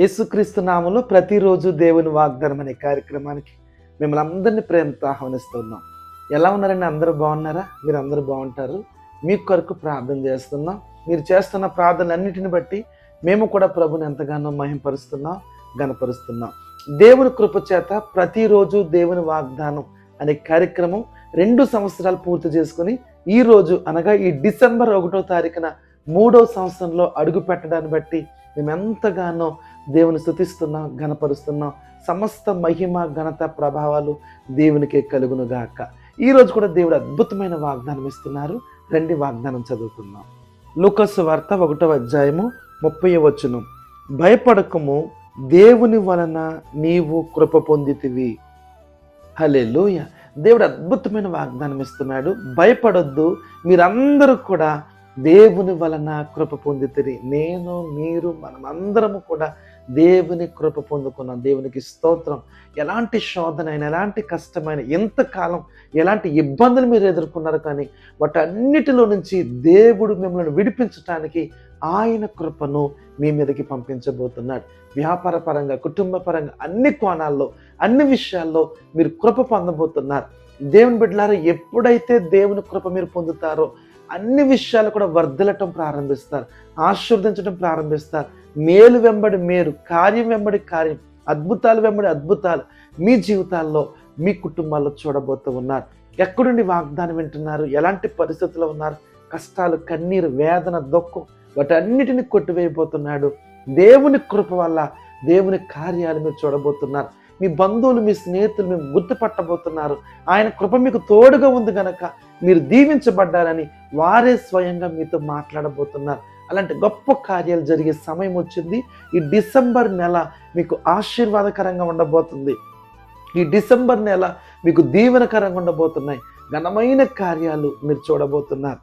యేసుక్రీస్తు నామంలో ప్రతిరోజు దేవుని వాగ్దానం అనే కార్యక్రమానికి మిమ్మల్ని అందరినీ ప్రేమతో ఆహ్వానిస్తున్నాం. ఎలా ఉన్నారండి? అందరూ బాగున్నారా? మీరు అందరూ బాగుంటారు? మీ కొరకు ప్రార్థన చేస్తున్నాం. మీరు చేస్తున్న ప్రార్థనలన్నిటిని బట్టి మేము కూడా ప్రభుని ఎంతగానో మహింపరుస్తున్నాం గనపరుస్తున్నాం దేవుని కృప చేత ప్రతిరోజు దేవుని వాగ్దానం అనే కార్యక్రమం రెండు సంవత్సరాలు పూర్తి చేసుకుని ఈ రోజు అనగా ఈ డిసెంబర్ ఒకటో తారీఖున మూడో సంవత్సరంలో అడుగు పెట్టడాన్ని బట్టి మేము ఎంతగానో దేవుని స్థుతిస్తున్నాం ఘనపరుస్తున్నాం. సమస్త మహిమ ఘనత ప్రభావాలు దేవునికే కలుగును గాక. ఈ రోజు కూడా దేవుడు అద్భుతమైన వాగ్దానం ఇస్తున్నారు. రండి వాగ్దానం చదువుకుందాం. లూకస్ వార్త ఒకటవ అధ్యాయము ముప్పై వచనం. భయపడకము దేవుని వలన నీవు కృప పొందితివి. హలే దేవుడు అద్భుతమైన వాగ్దానం ఇస్తున్నాడు. భయపడొద్దు మీరందరూ కూడా దేవుని వలన కృప పొందితిరి. నేను మీరు మనమందరము కూడా దేవుని కృప పొందుకున్నాం దేవునికి స్తోత్రం. ఎలాంటి శోధన అయినా ఎలాంటి కష్టమైన ఎంతకాలం ఎలాంటి ఇబ్బందులు మీరు ఎదుర్కొన్నారు కానీ వాటన్నిటిలో నుంచి దేవుడు మిమ్మల్ని విడిపించటానికి ఆయన కృపను మీ మీదకి పంపించబోతున్నాడు. వ్యాపార పరంగా కుటుంబ పరంగా అన్ని కోణాల్లో అన్ని విషయాల్లో మీరు కృప పొందబోతున్నారు. దేవుని బిడ్డలారా ఎప్పుడైతే దేవుని కృప మీరు పొందుతారో అన్ని విషయాలు కూడా వర్ధలటం ప్రారంభిస్తారు. ఆశీర్వదించడం ప్రారంభిస్తారు. మేలు వెంబడి మేలు కార్యం వెంబడి కార్యం అద్భుతాలు వెంబడి అద్భుతాలు మీ జీవితాల్లో మీ కుటుంబాల్లో చూడబోతూ ఉన్నారు. ఎక్కడుండి వాగ్దానం వింటున్నారు? ఎలాంటి పరిస్థితుల్లో ఉన్నారు? కష్టాలు కన్నీరు వేదన దుఃఖం వాటన్నిటిని కొట్టివేయబోతున్నాడు. దేవుని కృప వల్ల దేవుని కార్యాలు మీరు చూడబోతున్నారు. మీ బంధువులు మీ స్నేహితులు మేము గుర్తుపట్టబోతున్నారు. ఆయన కృప మీకు తోడుగా ఉంది కనుక మీరు దీవించబడ్డారని వారే స్వయంగా మీతో మాట్లాడబోతున్నారు. అలాంటి గొప్ప కార్యాలు జరిగే సమయం వచ్చింది. ఈ డిసెంబర్ నెల మీకు ఆశీర్వాదకరంగా ఉండబోతుంది. ఈ డిసెంబర్ నెల మీకు దీవెనకరంగా ఉండబోతున్నాయి. ఘనమైన కార్యాలు మీరు చూడబోతున్నారు.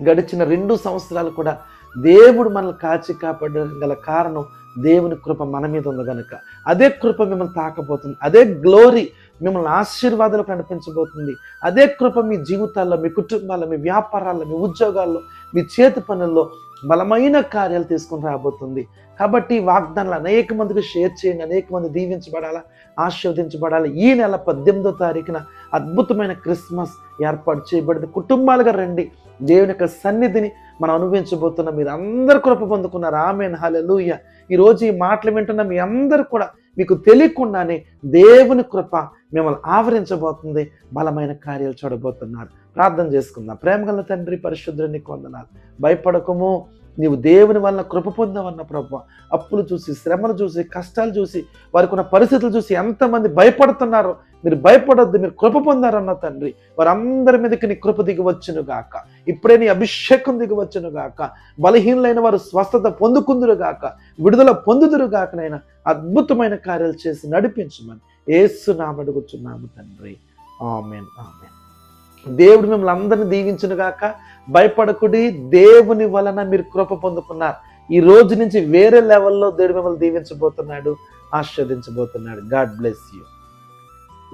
గడిచిన రెండు సంవత్సరాలు కూడా దేవుడు మనల్ని కాచి కాపాడడం గల కారణం దేవుని కృప మన మీద ఉంది కనుక అదే కృప మిమ్మల్ని తాకబోతుంది. అదే గ్లోరీ మిమ్మల్ని ఆశీర్వాదాలు కనిపించబోతుంది అదే కృప మీ జీవితాల్లో మీ కుటుంబాల్లో మీ వ్యాపారాల్లో మీ ఉద్యోగాల్లో మీ చేతి పనుల్లో బలమైన కార్యాలు తీసుకొని రాబోతుంది. కాబట్టి వాగ్దానాలు అనేక మందికి షేర్ చేయండి అనేక మంది దీవించబడాలా ఆశీర్వదించబడాలి. ఈ నెల పద్దెనిమిదో తారీఖున అద్భుతమైన క్రిస్మస్ ఏర్పాటు చేయబడింది. కుటుంబాలుగా రండి. దేవుని యొక్క సన్నిధిని మనం అనుభవించబోతున్న మీరు అందరు కృప పొందుకున్నారు. ఆమెన్. హలెలూయ ఈరోజు ఈ మాటలు వింటున్న మీ అందరు కూడా మీకు తెలియకుండానే దేవుని కృప మిమ్మల్ని ఆవరించబోతుంది. బలమైన కార్యాలు చూడబోతున్నారు. ప్రార్థన చేసుకుందాం. ప్రేమగల తండ్రి పరిశుద్ధుని కొందనాలు భయపడకము. నీవు దేవుని వలన కృప పొందవన్న ప్రభు. అప్పులు చూసి శ్రమలు చూసి కష్టాలు చూసి వారికి ఉన్న పరిస్థితులు చూసి ఎంతమంది భయపడుతున్నారో మీరు భయపడొద్దు మీరు కృప పొందారన్న తండ్రి. వారందరి మీదకి నీ కృప దిగివచ్చును గాక. ఇప్పుడే నీ అభిషేకం దిగివచ్చును గాక. బలహీనులైన వారు స్వస్థత పొందుకుందురు గాక. విడుదల పొందుదురు గాకనైనా అద్భుతమైన కార్యాలు చేసి నడిపించమని ఏసు నామడుగుచున్నాము తండ్రి. Amen amen. దేవుడు మిమ్మల్ని అందరిని దీవించును గాక. భయపడకుడి దేవుని వలన మీరు కృప పొందుకున్నారు. ఈ రోజు నుంచి వేరే లెవెల్లో దేవుడు మిమ్మల్ని దీవించబోతున్నాడు ఆస్వాదించబోతున్నాడు గాడ్ బ్లెస్ యూ.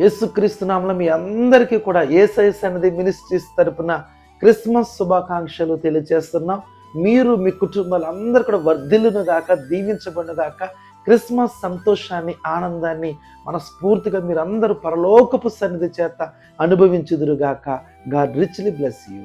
యేసుక్రీస్తు మీ అందరికీ కూడా ఏసైస్ అనేది మినిస్ట్రీస్ తరపున క్రిస్మస్ శుభాకాంక్షలు తెలియజేస్తున్నాం. మీరు మీ కుటుంబాలు అందరు కూడా వర్ధిల్లును గాక దీవించబడిన గాక. క్రిస్మస్ సంతోషాన్ని ఆనందాన్ని మనస్ఫూర్తిగా మీరందరూ పరలోకపు సన్నిధి చేత అనుభవించుదురుగాక. God richly bless you